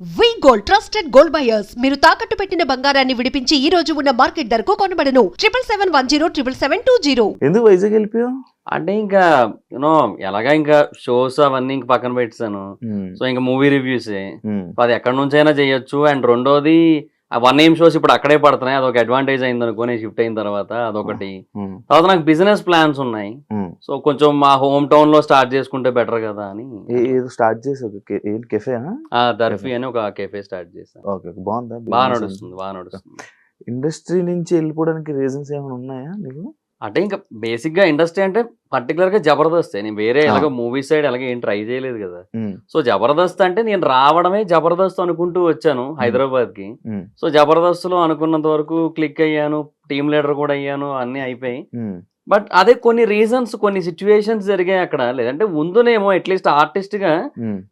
We gold trusted gold buyers మీరు తాకట్టు పెట్టిన బంగారాన్ని విడిపించి ఈ రోజు ఉన్న మార్కెట్ ధరకు కొనబడను. Triple seven one zero triple seven two zero ఎందుకు వైజాగ్ వెళ్ళిపోయావు? అంటే ఇంకా యూనో ఎలాగా ఇంకా షోస్ అవన్నీ ఇంక పక్కన పెట్టాను సో ఇంకా మూవీ రివ్యూస్ అది ఎక్కడి నుంచైనా చేయొచ్చు. అండ్ రెండోది వన్ ఎయిమ్ షోస్ ఇప్పుడు అక్కడే పడుతున్నాయి. అదొక అడ్వాంటేజ్ అయింది అనుకో నేను షిఫ్ట్ అయిన తర్వాత అదొకటి. తర్వాత నాకు బిజినెస్ ప్లాన్స్ ఉన్నాయి. సో కొంచెం మా హోమ్ టౌన్లో స్టార్ట్ చేసుకుంటే బెటర్ కదా అని. ఏదో స్టార్ట్ ఏంటి కెఫే దర్ఫీ అని ఒక కెఫే స్టార్ట్ చేశాను. ఓకే బాగుందా? బాగా నడుస్తుంది బాగా నడుస్తుంది. ఇండస్ట్రీ నుంచి వెళ్ళిపోవడానికి రీజన్స్ ఏమైనా ఉన్నాయా నీకు? అంటే ఇంకా బేసిక్గా ఇండస్ట్రీ అంటే పర్టికులర్గా జబర్దస్త్. నేను వేరే ఎలాగో మూవీ సైడ్ అలాగే ఏం ట్రై చేయలేదు కదా. సో జబర్దస్త్ అంటే నేను రావడమే జబర్దస్త్ అనుకుంటూ వచ్చాను హైదరాబాద్కి సో జబర్దస్త్లో అనుకున్నంత వరకు క్లిక్ అయ్యాను టీమ్ లీడర్ కూడా అయ్యాను అన్ని అయిపోయి బట్ అదే కొన్ని రీజన్స్ కొన్ని సిచ్యువేషన్స్ జరిగాయి అక్కడ. లేదంటే ముందునేమో అట్లీస్ట్ ఆర్టిస్ట్గా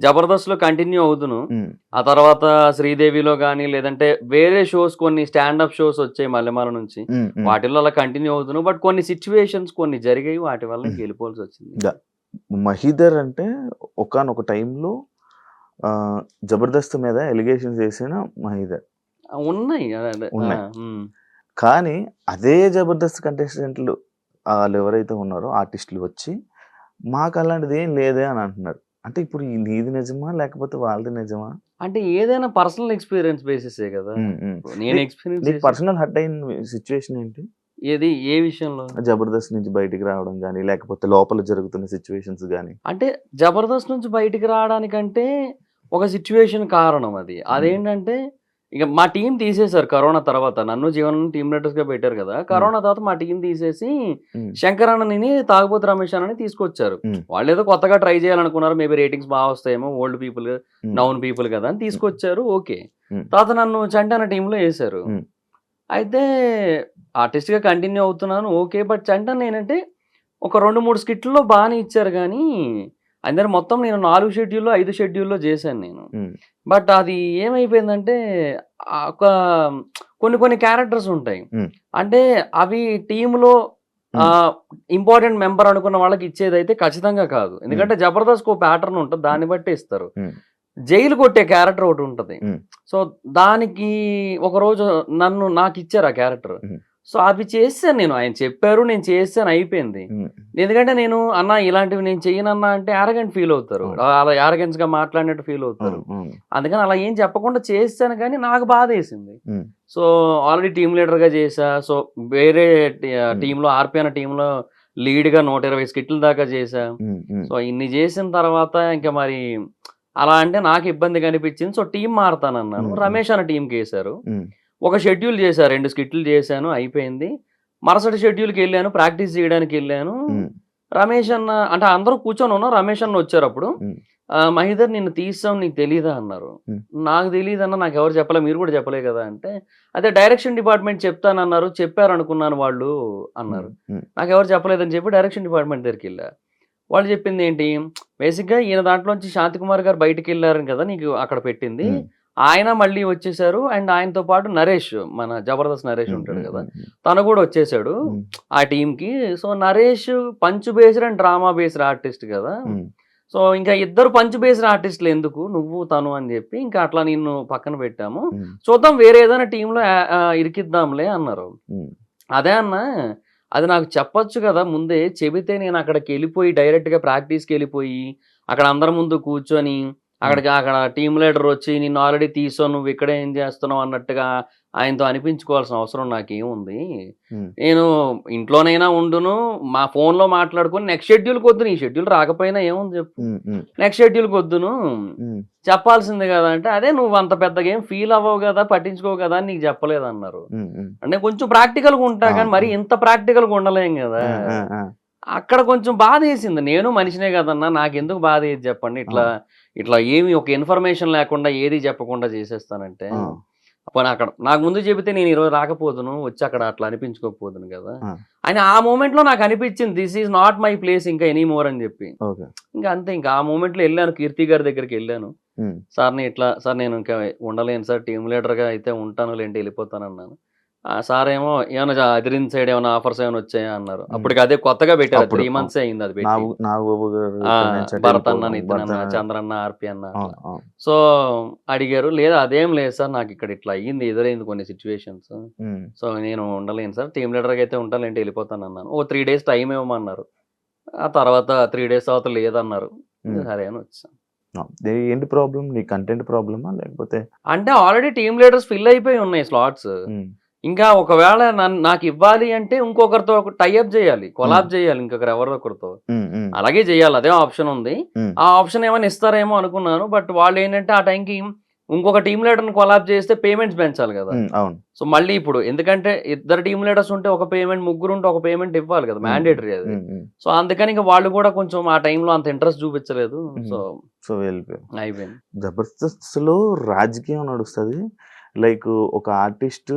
జబర్దస్త్లో కంటిన్యూ అవుతును ఆ తర్వాత శ్రీదేవిలో కానీ లేదంటే వేరే షోస్ కొన్ని స్టాండప్ షోస్ వచ్చాయి మల్లెమాల నుంచి. వాటిల్లో అలా కంటిన్యూ అవుతును బట్ కొన్ని సిచ్యువేషన్స్ కొన్ని జరిగాయి. వాటి వల్ల వెళ్ళిపోవాల్సి వచ్చింది. మహీదర్ అంటే ఒకనొక టైంలో జబర్దస్త్ మీద ఎలిగేషన్స్ చేసిన మహీదర్ ఉన్నాయి. ఉన్నాయి. కానీ అదే జబర్దస్త్ కంటెస్టెంట్లు వాళ్ళు ఎవరైతే ఉన్నారో ఆర్టిస్టులు వచ్చి మాకు అలాంటిది ఏం లేదే అని అంటున్నారు. అంటే ఇప్పుడు నీది నిజమా లేకపోతే వాళ్ళది నిజమా? అంటే ఏదైనా పర్సనల్ ఎక్స్పీరియన్స్ బేసిసే కదా. నేను ఎక్స్పీరియన్స్ పర్సనల్ హట్ అయిన సిచ్యువేషన్ ఏంటి? ఏది? ఏ విషయంలో? జబర్దస్త్ నుంచి బయటికి రావడం కానీ లేకపోతే లోపల జరుగుతున్న సిచ్యువేషన్స్ కానీ అంటే జబర్దస్త్ నుంచి బయటికి రావడానికంటే ఒక సిచ్యువేషన్ కారణం అది. అదేంటంటే ఇక మా టీం తీసేశారు కరోనా తర్వాత. నన్ను జీవనం టీమ్ లీడర్స్గా పెట్టారు కదా. కరోనా తర్వాత మా టీం తీసేసి శంకర్ అన్నని తాగుబోతు రమేష్ అన్నని తీసుకొచ్చారు. వాళ్ళు ఏదో కొత్తగా ట్రై చేయాలనుకున్నారు. మేబీ రేటింగ్స్ బాగా వస్తాయేమో ఓల్డ్ పీపుల్ నౌన్ పీపుల్ కదా అని తీసుకొచ్చారు. ఓకే. తర్వాత నన్ను చంటి అన్న టీంలో వేశారు. Hmm. అయితే artist గా కంటిన్యూ అవుతున్నాను. ఓకే. బట్ చంటన్ ఏంటంటే ఒక రెండు మూడు స్కిట్లో బాగానే ఇచ్చారు కానీ అందరు మొత్తం నేను నాలుగు షెడ్యూల్లో ఐదు షెడ్యూల్లో చేశాను నేను. బట్ అది ఏమైపోయిందంటే ఒక కొన్ని కొన్ని క్యారెక్టర్స్ ఉంటాయి. అంటే అవి టీంలో ఇంపార్టెంట్ మెంబర్ అనుకున్న వాళ్ళకి ఇచ్చేది అయితే ఖచ్చితంగా కాదు ఎందుకంటే జబర్దస్త్ ఒక ప్యాటర్న్ ఉంటుంది దాన్ని బట్టి ఇస్తారు. జైలు కొట్టే క్యారెక్టర్ ఒకటి ఉంటుంది. సో దానికి ఒక రోజు నన్ను నాకు ఇచ్చారు ఆ క్యారెక్టర్. సో అవి చేశాను నేను. ఆయన చెప్పారు నేను చేశాను అయిపోయింది. ఎందుకంటే నేను అన్న ఇలాంటివి నేను చెయ్యనన్నా అంటే యారగెంట్ ఫీల్ అవుతారు. అలా arrogance గా మాట్లాడినట్టు ఫీల్ అవుతారు. అందుకని అలా ఏం చెప్పకుండా చేస్తాను కానీ నాకు బాధ వేసింది. సో ఆల్రెడీ టీమ్ లీడర్గా చేసా సో వేరే టీంలో ఆర్పి అన్న టీంలో లీడ్గా నూట ఇరవై స్కిట్ల దాకా చేసా సో ఇన్ని చేసిన తర్వాత ఇంకా మరి అలా అంటే నాకు ఇబ్బంది కనిపించింది సో టీం మారుతానన్నాను. రమేష్ అన్న టీంకి వేశారు ఒక షెడ్యూల్ చేశారు రెండు స్కిట్లు చేశాను అయిపోయింది. మరుసటి షెడ్యూల్కి వెళ్ళాను ప్రాక్టీస్ చేయడానికి వెళ్ళాను. రమేష్ అన్న అంటే అందరూ కూర్చొని ఉన్నాం రమేష్ అన్న వచ్చారు అప్పుడు. మహిదర్ నిన్ను తీస్తాం నీకు తెలీదా అన్నారు. నాకు తెలియదు అన్న నాకు ఎవరు చెప్పలే మీరు కూడా చెప్పలే కదా అంటే అదే డైరెక్షన్ డిపార్ట్మెంట్ చెప్తానన్నారు చెప్పారు అనుకున్నాను వాళ్ళు అన్నారు. నాకు ఎవరు చెప్పలేదని చెప్పి డైరెక్షన్ డిపార్ట్మెంట్ దగ్గరికి వెళ్ళా. వాళ్ళు చెప్పింది ఏంటి? బేసిక్గా ఈయన దాంట్లోంచి శాంతి కుమార్ గారు బయటికి వెళ్ళారని కదా నీకు అక్కడ పెట్టింది. ఆయన మళ్ళీ వచ్చేసారు అండ్ ఆయనతో పాటు నరేష్ మన జబర్దస్త్ నరేష్ ఉంటాడు కదా. తను కూడా వచ్చేసాడు ఆ టీంకి so Naresh punch based and drama based artist కదా. సో ఇంకా ఇద్దరు పంచ్ బేస్డ్ ఆర్టిస్టులు ఎందుకు? నువ్వు తను అని చెప్పి ఇంకా అట్లా నిన్ను పక్కన పెట్టాము. చూద్దాం వేరే ఏదైనా టీంలో ఇరికిద్దాంలే అన్నారు. అదే అన్న అది నాకు చెప్పొచ్చు కదా ముందే చెబితే నేను అక్కడికి వెళ్ళిపోయి డైరెక్ట్గా ప్రాక్టీస్కి వెళ్ళిపోయి అక్కడ అందరి ముందు కూర్చొని అక్కడికి అక్కడ టీమ్ లీడర్ వచ్చి నిన్ను ఆల్రెడీ తీసో నువ్వు ఇక్కడ ఏం చేస్తున్నావు? అన్నట్టుగా ఆయనతో అనిపించుకోవాల్సిన అవసరం నాకేముంది. నేను ఇంట్లోనైనా ఉండును మా ఫోన్లో మాట్లాడుకొని నెక్స్ట్ షెడ్యూల్కి వద్దును ఈ షెడ్యూల్ రాకపోయినా ఏముంది చెప్పు. నెక్స్ట్ షెడ్యూల్కి వద్దును చెప్పాల్సిందే కదా అంటే అదే నువ్వు అంత పెద్దగా ఏం ఫీల్ అవ్వవు కదా పట్టించుకోవు కదా అని నీకు చెప్పలేదు అన్నారు అంటే కొంచెం ప్రాక్టికల్గా ఉంటా కానీ మరి ఇంత ప్రాక్టికల్గా ఉండలేం కదా. అక్కడ కొంచెం బాధ వేసింది నేను మనిషినే కదన్నా నాకు ఎందుకు బాధ వేసి చెప్పండి ఇట్లా ఇట్లా ఏమి ఒక ఇన్ఫర్మేషన్ లేకుండా ఏది చెప్పకుండా చేసేస్తానంటే పోనీ అక్కడ నాకు ముందు చెబితే నేను ఈరోజు రాకపోదును వచ్చి అక్కడ అట్లా అనిపించుకోకపోదును కదా. ఆ. అని ఆ మూమెంట్లో నాకు అనిపించింది this is not my place ఇంకా ఎనీ మోర్ అని చెప్పి. ఇంకా అంతే ఇంకా ఆ మూమెంట్లో వెళ్ళాను కీర్తి గారి దగ్గరికి వెళ్ళాను. సార్ని ఇట్లా సార్ నేను ఇంకా ఉండలేను సార్ టీమ్ లీడర్గా అయితే ఉంటాను లేంటి వెళ్ళిపోతాను అన్నాను సార్ ఏమో ఏమైనా అదిరిన్ సైడ్ ఏమైనా ఆఫర్స్ ఏమైనా వచ్చాయా? అన్నారు. అప్పటికి అదే కొత్తగా పెట్టారు. త్రీ మంత్స్ అయింది అది భరత్ అన్న నితిన్ అన్న చంద్రన్న ఆర్పి అన్న. సో అడిగారు లేదా అదేం లేదు సార్ నాకు ఇక్కడ ఇట్లా అయ్యింది ఎదురైంది కొన్ని సిచ్యువేషన్స్ సో నేను ఉండలేను సార్ టీమ్ లీడర్కి అయితే ఉంటానంటే వెళ్ళిపోతాను అన్నాను. ఓ త్రీ డేస్ టైం ఇవ్వమన్నారు. ఆ తర్వాత త్రీ డేస్ తర్వాత లేదన్నారు. సరే అని వచ్చాను ఏంటి ప్రాబ్లం నీ కంటెంట్ ప్రాబ్లమా లేకపోతే అంటే ఆల్రెడీ టీమ్ లీడర్స్ ఫిల్ అయిపోయి ఉన్నాయి స్లాట్స్. ఇంకా ఒకవేళ నాకు ఇవ్వాలి అంటే ఇంకొకరితో టైఅప్ చేయాలి కొలాబ్ చేయాలి ఇంకొకరు ఎవరొకరితో అలాగే చేయాలి అదే ఆప్షన్ ఉంది. ఆ ఆప్షన్ ఏమైనా ఇస్తారేమో అనుకున్నాను బట్ వాళ్ళు ఏంటంటే ఆ టైంకి ఇంకొక టీమ్ లీడర్ని కొలాబ్ చేస్తే పేమెంట్స్ పెంచాలి కదా. సో మళ్ళీ ఇప్పుడు ఎందుకంటే ఇద్దరు టీమ్ లీడర్స్ ఉంటే ఒక పేమెంట్ ముగ్గురు ఉంటే ఒక పేమెంట్ ఇవ్వాలి కదా. మ్యాండేటరీ అది. సో అందుకని ఇంకా వాళ్ళు కూడా కొంచెం ఆ టైంలో అంత ఇంట్రెస్ట్ చూపించలేదు. సో సో వెళ్ళిపోయావు అయిపోయింది. జబర్దస్త్లో రాజకీయం నడుస్తుంది. లైక్ ఒక ఆర్టిస్ట్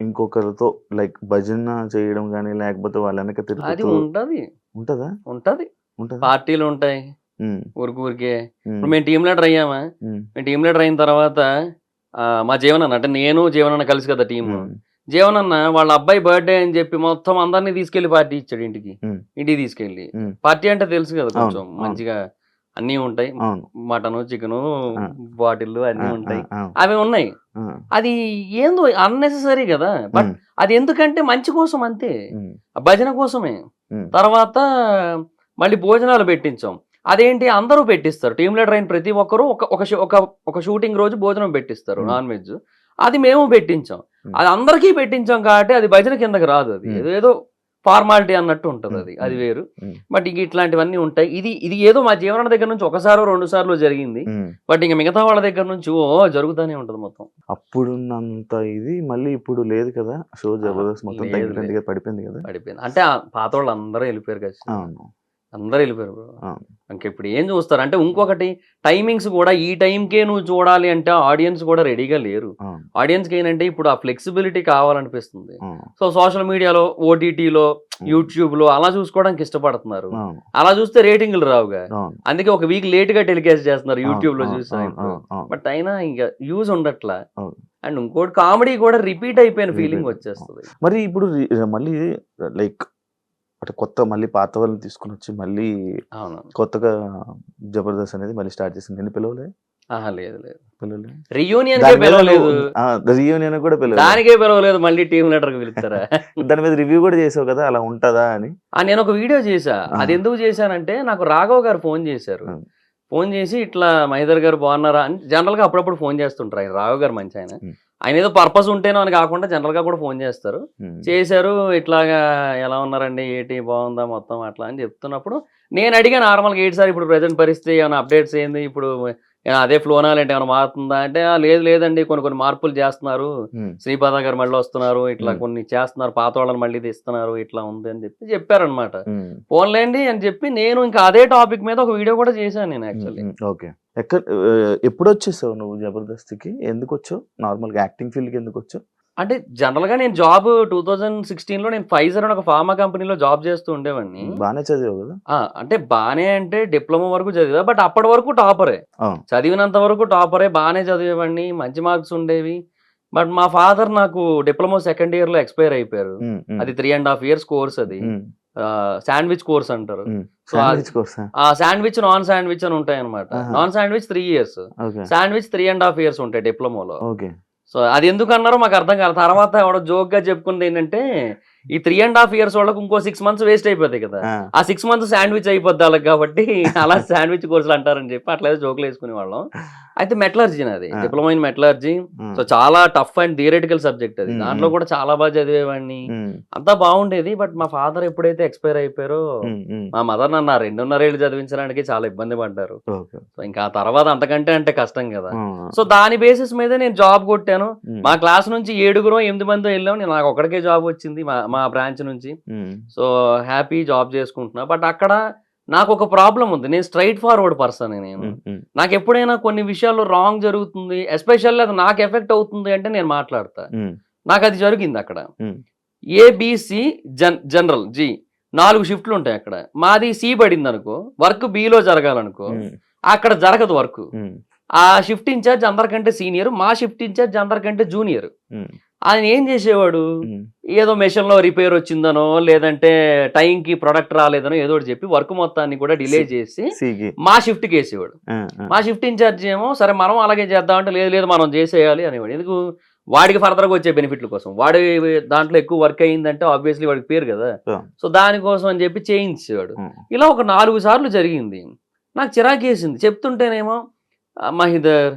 ఇంకొకరితో లైక్ భజన చేయడం కానీ లేకపోతే వాళ్ళ వెనక అది తిరుగుతూ ఉంటది. ఉంటదా? ఉంటది. ఉంటదా? పార్టీలు ఉంటాయి. ఉమ్, ఊరికి ఊరికే. ఉమ్, ఇప్పుడు మేము టీమ్ లీడర్ అయ్యామా? ఉమ్, మేము టీమ్ లీడర్ అయిన తర్వాత ఆ, మా జీవనన్న అంటే నేను జీవనన్న కలిసి కదా టీమ్. ఉమ్, జీవనన్న వాళ్ళ అబ్బాయి బర్త్డే అని చెప్పి మొత్తం అందరినీ తీసుకెళ్ళి పార్టీ ఇచ్చాడు ఇంటికి. ఇంటికి తీసుకెళ్ళి. పార్టీ అంటే తెలుసు కదా కొంచెం అవును. మంచిగా. అన్నీ ఉంటాయి. Mutton chicken. బాటిల్ అన్నీ ఉంటాయి. అవి ఉన్నాయి. అది ఏందో అన్నెసెసరీ కదా. బట్ అది ఎందుకంటే మంచి కోసం అంతే. భజన కోసమే. తర్వాత మళ్ళీ భోజనాలు పెట్టించాం. అదేంటి? అందరూ పెట్టిస్తారు. టీమ్ లీడర్ అయిన ప్రతి ఒక్కరు ఒక ఒక షూటింగ్ రోజు భోజనం పెట్టిస్తారు. Non veg. అది మేము పెట్టించాం. అది అందరికీ పెట్టించాం కాబట్టి అది భజన కిందకి రాదు అది. ఏదో ఫార్మాలిటీ అన్నట్టు ఉంటుంది అది. అది వేరు. బట్ ఇంక ఇట్లాంటివన్నీ ఉంటాయి. ఇది ఇది ఏదో మా జీవన దగ్గర నుంచి ఒకసారో రెండు సార్లు జరిగింది. బట్ ఇంకా మిగతా వాళ్ళ దగ్గర నుంచి ఓ జరుగుతూనే ఉంటుంది మొత్తం. అప్పుడున్నంత ఇది మళ్ళీ ఇప్పుడు లేదు కదా. షో జబర్దస్త్ మొత్తం తగ్గిపోయింది పడిపోయింది కదా. పడిపోయింది. అంటే ఆ పాత వాళ్ళు అందరూ వెళ్ళిపోయారు కదా అవును. అందరూ వెళ్ళిపోయారు. అవును. ఇంక ఇప్పుడు ఏం చూస్తారు? అంటే ఇంకొకటి టైమింగ్స్ కూడా ఈ టైంకే నువ్వు చూడాలి అంటే ఆడియన్స్ కూడా రెడీగా లేరు. ఆడియన్స్కి ఏంటంటే ఇప్పుడు ఆ ఫ్లెక్సిబిలిటీ కావాలనిపిస్తుంది. సో సోషల్ మీడియాలో ఓటీటీలో యూట్యూబ్లో అలా చూసుకోవడానికి ఇష్టపడుతున్నారు. అలా చూస్తే రేటింగ్లు రావుగా. అందుకే ఒక వీక్ లేట్గా టెలికాస్ట్ చేస్తున్నారు యూట్యూబ్లో అవును, చూసా అవును, అవును, అవును. బట్ అయినా ఇంకా యూజ్ ఉండట్లా. అండ్ ఇంకోటి కామెడీ కూడా రిపీట్ అయిపోయిన ఫీలింగ్. వచ్చేస్తుంది. మరి ఇప్పుడు మళ్ళీ లైక్ అంటే కొత్త మళ్ళీ పాత వాళ్ళని తీసుకుని వచ్చి మళ్ళీ అవును. కొత్తగా జబర్దస్త్ అనేది మళ్ళీ స్టార్ట్ చేసింది. నేను పిలవలే? ఆహా లేదు లేదు. పిలవలే? రియూనియన్ కే దాని మీద పిలవలేదు. కూడా పిలవలేదు దానికే పిలవలేదు మళ్ళీ టీమ్ లీడర్కి పిలుస్తారా? దాని మీద రివ్యూ కూడా చేసావు కదా అలా ఉంటదా అని. ఆ నేను ఒక వీడియో చేశా. ఆ. అది ఎందుకు చేశానంటే నాకు రాఘవ్ గారు ఫోన్ చేశారు. ఆ. ఫోన్ చేసి ఇట్లా మహేదర్ గారు బాగున్నారా అని జనరల్గా అప్పుడప్పుడు ఫోన్ చేస్తుంటారు ఆయన. రాఘవ్ గారు మంచి ఆయన. ఆయన ఏదో పర్పస్ ఉంటేనో అని కాకుండా జనరల్గా కూడా ఫోన్ చేస్తారు. చేశారు ఇట్లాగా ఎలా ఉన్నారండి ఏంటి బాగుందా మొత్తం అట్లా అని చెప్తున్నప్పుడు నేను అడిగా నార్మల్గా ఏంటి సార్ ఇప్పుడు ప్రజెంట్ పరిస్థితి ఏమైనా అప్డేట్స్ ఏంది? ఇప్పుడు అదే ఫ్లోనా లేంటి ఏమైనా మారుతుందా? అంటే "ఆ, లేదు లేదండి కొన్ని కొన్ని మార్పులు చేస్తున్నారు. శ్రీపాద గారు మళ్ళీ వస్తున్నారు ఇట్లా. కొన్ని చేస్తున్నారు పాత వాళ్ళని మళ్ళీ తీస్తున్నారు ఇట్లా ఉంది అని చెప్పి చెప్పారనమాట ఫోన్లేండి అని చెప్పి నేను ఇంకా అదే టాపిక్ మీద ఒక వీడియో కూడా చేశాను నేను యాక్చువల్లీ. ఓకే. ఎక్కడ ఎప్పుడు వచ్చేసావు నువ్వు జబర్దస్త్కి? ఎందుకు వచ్చావు నార్మల్గా యాక్టింగ్ ఫీల్డ్కి ఎందుకు వచ్చావు అంటే జనరల్గా నేను జాబ్ టూ థౌజండ్ సిక్స్టీన్లో నేను ఫైజర్ అని ఒక ఫార్మా కంపెనీలో జాబ్ చేస్తూ ఉండేవాడిని. బాగానే చదివావు కదా? అంటే బానే అంటే డిప్లొమా వరకు చదివా బట్ అప్పటి వరకు టాపరే. చదివినంత వరకు టాపరే బాగానే చదివేవాడిని మంచి మార్క్స్ ఉండేవి. బట్ మా ఫాదర్ నాకు డిప్లొమా సెకండ్ ఇయర్లో ఎక్స్పైర్ అయిపోయారు. అది three and half years course అది. శాండ్విచ్ కోర్స్ అంటారు. శాండ్విచ్ నాన్ శాండ్విచ్ అని ఉంటాయి అనమాట. Non sandwich three years sandwich three and half years ఉంటాయి డిప్లొమాలో ఓకే. సో అది ఎందుకు అన్నారో మాకు అర్థం కాలేదు తర్వాత ఎవడో జోక్గా చెప్పుకుంది ఏంటంటే ఈ త్రీ అండ్ హాఫ్ ఇయర్స్ వాళ్ళకి ఇంకో సిక్స్ మంత్స్ వేస్ట్ అయిపోతాయి కదా. ఆ, సిక్స్ మంత్స్ శాండ్విచ్ అయిపోద్ది వాళ్ళకి కాబట్టి అలా శాండ్విచ్ కోర్సులు అంటారని చెప్పి అట్లా జోకులు వేసుకునే వాళ్ళం. అయితే మెటలర్జీ ఆ. డిప్లొమా ఇన్ మెటలర్జీ సో చాలా టఫ్ అండ్ థియరటికల్ సబ్జెక్ట్ అది. దాంట్లో కూడా చాలా బాగా చదివేవాడిని. అంతా బాగుండేది బట్ మా ఫాదర్ ఎప్పుడైతే ఎక్స్పైర్ అయిపోయారో మా మదర్ నన్ను ఆ రెండున్నరేళ్ళు చదివించడానికి చాలా ఇబ్బంది పడ్డారు. సో ఇంకా ఆ తర్వాత అంతకంటే అంటే కష్టం కదా. సో దాని బేసిస్ మీద నేను జాబ్ కొట్టాను. మా క్లాస్ నుంచి ఏడుగురు ఎనిమిది మంది వెళ్ళాం నేను నాకు ఒకడికే జాబ్ వచ్చింది. మా మా బ్రాంచ్ నుంచి. సో హ్యాపీ జాబ్ చేసుకుంటున్నా. బట్ అక్కడ నాకు ఒక ప్రాబ్లం ఉంది. నేను స్ట్రైట్ ఫార్వర్డ్ పర్సన్ నేను. నాకు ఎప్పుడైనా కొన్ని విషయాల్లో రాంగ్ జరుగుతుంది. ఎస్పెషల్లీ అది నాకు ఎఫెక్ట్ అవుతుంది అంటే నేను మాట్లాడతా. నాకు అది జరిగింది అక్కడ. ఏబిసి జన్ జనరల్ జి నాలుగు షిఫ్ట్లు ఉంటాయి అక్కడ. మాది సి పడింది అనుకో వర్క్ బిలో జరగాలనుకో అక్కడ జరగదు వర్క్. ఆ షిఫ్ట్ ఇన్ఛార్జ్ అందరికంటే సీనియర్ మా షిఫ్ట్ ఇన్ఛార్జ్ అందరికంటే జూనియర్. ఆయన ఏం చేసేవాడు? ఏదో మెషిన్లో రిపేర్ వచ్చిందనో లేదంటే టైం కి ప్రొడక్ట్ రాలేదనో ఏదో చెప్పి వర్క్ మొత్తాన్ని కూడా డిలే చేసి మా షిఫ్ట్కి వేసేవాడు మా షిఫ్ట్ ఇన్ఛార్జ్ ఏమో సరే మనం అలాగే చేద్దామంటే లేదు లేదు మనం చేసేయాలి అనేవాడు. ఎందుకు? వాడికి ఫర్దర్గా వచ్చే బెనిఫిట్ల కోసం. వాడి దాంట్లో ఎక్కువ వర్క్ అయ్యిందంటే ఆబ్వియస్లీ వాడికి పేరు కదా. సో దానికోసం అని చెప్పి చేయించేవాడు. ఇలా ఒక నాలుగు సార్లు జరిగింది. నాకు చిరాకేసింది చెప్తుంటేనేమో "ఆ, మహిదర్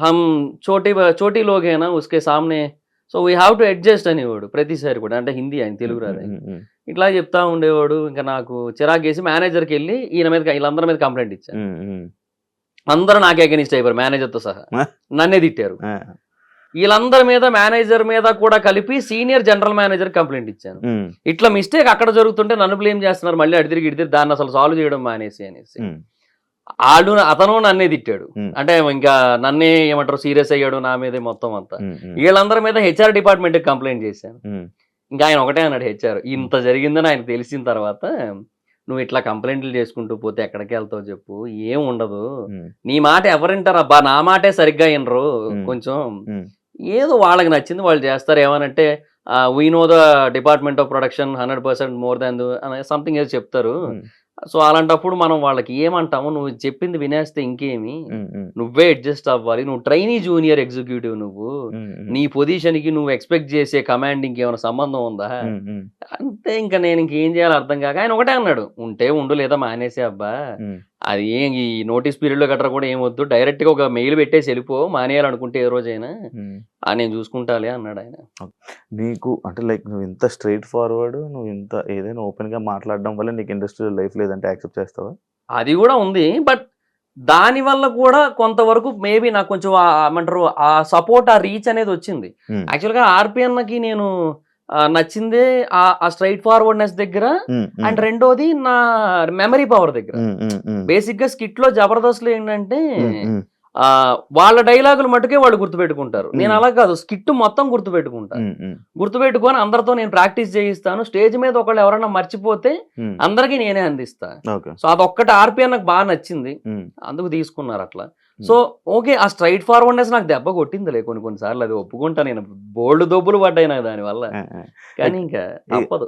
హమ్ చోటీ చోటీ లోగేనా ఉస్కే సామ్నే so we have to adjust అనేవాడు ప్రతిసారి కూడా అంటే హిందీ ఆయన తెలుగు రాదు ఇట్లా చెప్తా ఉండేవాడు ఇంకా నాకు చిరాకేసి మేనేజర్కి వెళ్ళి ఈయన మీద వీళ్ళందరి మీద కంప్లైంట్ ఇచ్చాను. అందరూ నాకే అగెనిస్ట్ అయిపోయారు మేనేజర్తో సహా. నన్నే తిట్టారు. వీళ్ళందరి మీద మేనేజర్ మీద కూడా కలిపి సీనియర్ జనరల్ మేనేజర్ కంప్లైంట్ ఇచ్చాను. ఇట్లా మిస్టేక్ అక్కడ జరుగుతుంటే నన్ను బ్లేమ్ చేస్తున్నారు మళ్ళీ అడిదిరిగి ఇడిదిరి దాన్ని అసలు సాల్వ్ చేయడం మానేసి అనేసి. వాళ్ళు అతను నన్నే తిట్టాడు. అంటే ఇంకా నన్నే ఏమంటారు సీరియస్ అయ్యాడు నా మీదే మొత్తం అంతా. వీళ్ళందరి మీద హెచ్ఆర్ డిపార్ట్మెంట్ కంప్లైంట్ చేశాను. ఇంకా ఆయన ఒకటే అన్నాడు హెచ్ఆర్ ఇంత జరిగిందని ఆయన తెలిసిన తర్వాత నువ్వు ఇట్లా కంప్లైంట్లు చేసుకుంటూ పోతే ఎక్కడికి వెళ్తావు చెప్పు ఏం ఉండదు. నీ మాట ఎవరింటారు అబ్బా నా మాటే సరిగ్గా వినరు. కొంచెం. ఏదో వాళ్ళకి నచ్చింది వాళ్ళు చేస్తారు. ఏమనంటే we know the department of production hundred percent more than something ఏదో చెప్తారు. సో అలాంటప్పుడు మనం వాళ్ళకి ఏమంటాము నువ్వు చెప్పింది వినేస్తే ఇంకేమి? నువ్వే అడ్జస్ట్ అవ్వాలి. నువ్వు ట్రైనీ జూనియర్ ఎగ్జిక్యూటివ్ నువ్వు. నీ పొజిషన్కి నువ్వు ఎక్స్పెక్ట్ చేసే కమాండింగ్ ఏమైనా సంబంధం ఉందా? అంతే ఇంకా నేను ఇంకేం చేయాలో అర్థం కాక ఆయన ఒకటే అన్నాడు ఉంటే ఉండు లేదా మానేసే అబ్బా. అది ఏం ఈ నోటీస్ పీరియడ్లో గట్రా కూడా ఏమొద్దు డైరెక్ట్గా ఒక మెయిల్ పెట్టేసి వెళ్ళిపో మానేయాలనుకుంటే ఏ రోజైనా. నేను చూసుకుంటాలే అన్నాడు ఆయన. నీకు అంటే లైక్ నువ్వు ఇంత స్ట్రైట్ ఫార్వర్డ్ నువ్వు ఇంత ఏదైనా ఓపెన్గా మాట్లాడడం వల్ల నీకు ఇండస్ట్రియల్ లైఫ్ లేదంటే యాక్సెప్ట్ చేస్తావా? అది కూడా ఉంది. బట్ దాని వల్ల కూడా కొంతవరకు మేబీ నాకు కొంచెం ఏమంటారు ఆ సపోర్ట్ ఆ రీచ్ అనేది వచ్చింది. యాక్చువల్గా ఆర్పిఎన్కి నేను నచ్చిందే ఆ- స్ట్రైట్ ఫార్వర్డ్నెస్ దగ్గర అండ్ రెండోది నా మెమరీ పవర్ దగ్గర. బేసిక్గా స్కిట్లో జబర్దస్త్లో ఏంటంటే వాళ్ళ డైలాగులు మటుకే వాళ్ళు గుర్తుపెట్టుకుంటారు. నేను. అలా కాదు స్కిట్ మొత్తం గుర్తుపెట్టుకుంటా. ఉమ్, ఉమ్, గుర్తుపెట్టుకొని అందరితో నేను ప్రాక్టీస్ చేయిస్తాను. స్టేజ్ మీద ఒకళ్ళు ఎవరైనా మర్చిపోతే అందరికీ నేనే అందిస్తా. సో అదొక్కటి ఆర్పిఎన్ నాకు బాగా నచ్చింది. అందుకు తీసుకున్నారు అట్లా. సో ఓకే ఆ స్ట్రైట్ ఫార్వర్డ్నెస్ నాకు దెబ్బ కొట్టిందిలే కొన్ని కొన్నిసార్లు అది ఒప్పుకుంటా నేను. బోల్డ్ దొబ్బులు పడ్డాయి నాకు దానివల్ల. కానీ ఇంకా తప్పదు.